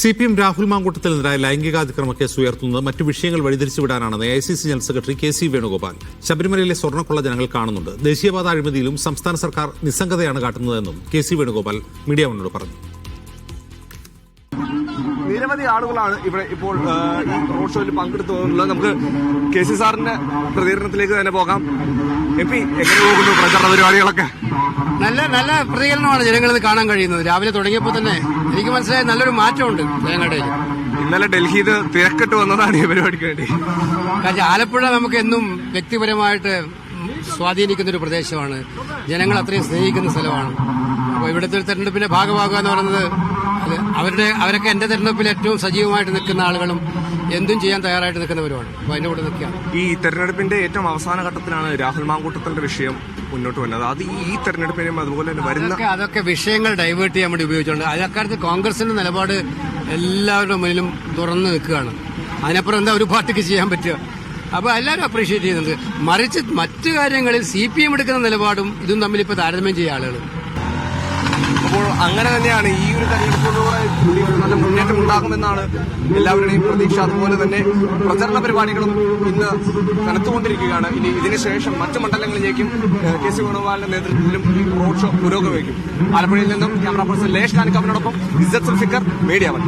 C P M Rahul മാങ്കൂട്ടത്തിനെതിരായ ലൈംഗികാതിക്രമ case ഉയർത്തുന്നത് മറ്റു വിഷയങ്ങൾ വഴിതിരിച്ചുവിടാനാണെന്ന് A I C C general secretary K C Venugopal. ശബരിമലയിലെ സ്വർണക്കൊള്ള ജനങ്ങൾ കാണുന്നുണ്ട്. ദേശീയപാത അഴിമതിയിലും സംസ്ഥാന സർക്കാർ നിസ്സംഗതയാണ് കാട്ടുന്നതെന്നും കെ സി വേണുഗോപാൽ മീഡിയ വണ്ണോട് പറഞ്ഞു. നിരവധി ആളുകളാണ് ഇവിടെ ഇപ്പോൾ റോഡ് ഷോയിൽ പങ്കെടുത്തുള്ളത് നമുക്ക് കെ സി സാറിന്റെ പ്രതികരണത്തിലേക്ക് തന്നെ പോകാം. എം പി എങ്ങനെ പോകുന്നു പ്രചരണ പരിപാടികളൊക്കെ? നല്ല നല്ല പ്രതികരണമാണ് ജനങ്ങളിൽ കാണാൻ കഴിയുന്നത്. രാവിലെ തുടങ്ങിയപ്പോൾ തന്നെ എനിക്ക് മനസ്സിലായി നല്ലൊരു മാറ്റമുണ്ട് ജനങ്ങളുടെ ഇന്നലെ ഡൽഹിയിൽ തിരക്കിട്ട് വന്നതാണ് ഈ പരിപാടിക്ക് വേണ്ടി. കാരണം ആലപ്പുഴ നമുക്ക് എന്നും വ്യക്തിപരമായിട്ട് സ്വാധീനിക്കുന്ന ഒരു പ്രദേശമാണ്. ജനങ്ങൾ അത്രയും സ്നേഹിക്കുന്ന സ്ഥലമാണ്. അപ്പോൾ ഇവിടുത്തെ തെരഞ്ഞെടുപ്പിന്റെ ഭാഗമാകുക എന്ന് പറയുന്നത് അവരുടെ അവരൊക്കെ എന്റെ തെരഞ്ഞെടുപ്പിൽ ഏറ്റവും സജീവമായിട്ട് നിൽക്കുന്ന ആളുകളും എന്തും ചെയ്യാൻ തയ്യാറായിട്ട് നിൽക്കുന്നവരുമാണ് അപ്പോൾ അതിന്റെ കൂടെ നിൽക്കുക ഈ തെരഞ്ഞെടുപ്പിന്റെ ഏറ്റവും അവസാന ഘട്ടത്തിലാണ് രാഹുൽ മാങ്കൂട്ടത്തിന്റെ വിഷയം മുന്നോട്ട് വന്നത്. അത് ഈ തെരഞ്ഞെടുപ്പിനും അതുപോലെ തന്നെ വരുന്ന അതൊക്കെ അതൊക്കെ വിഷയങ്ങൾ ഡൈവേർട്ട് ചെയ്യാൻ വേണ്ടി ഉപയോഗിച്ചുകൊണ്ട് അതിനക്കാലത്ത് കോൺഗ്രസിന്റെ നിലപാട് എല്ലാവരുടെ മുന്നിലും തുറന്നു നിൽക്കുകയാണ്. അതിനപ്പുറം എന്താ ഒരു പാർട്ടിക്ക് ചെയ്യാൻ പറ്റുക? അപ്പോൾ എല്ലാവരും അപ്രീഷിയേറ്റ് ചെയ്യുന്നുണ്ട്. മറിച്ച് മറ്റു കാര്യങ്ങളിൽ സി പി എം എടുക്കുന്ന നിലപാടും ഇതും തമ്മിൽ ഇപ്പോൾ താരതമ്യം ചെയ്യുക ആളുകൾ അപ്പോൾ അങ്ങനെ തന്നെയാണ് ഈ ഒരു തെരഞ്ഞെടുപ്പിലൂടെ നല്ല മുന്നേറ്റം ഉണ്ടാകുമെന്നാണ് എല്ലാവരുടെയും പ്രതീക്ഷ. അതുപോലെ തന്നെ പ്രചരണ പരിപാടികളും ഇന്ന് കനത്തുകൊണ്ടിരിക്കുകയാണ്. ഇനി ഇതിനുശേഷം മറ്റു മണ്ഡലങ്ങളിലേക്കും കെ സി വേണുഗോപാലിന്റെ നേതൃത്വത്തിലും റോഡ് ഷോ പുരോഗമിക്കും. ആലപ്പുഴയിൽ നിന്നും ക്യാമറ പേഴ്സൺ ലേഷ് കാനിക്കാവിനോടൊപ്പം ഇസ്സത്ത് സുൽഫിക്കർ മീഡിയ വൺ.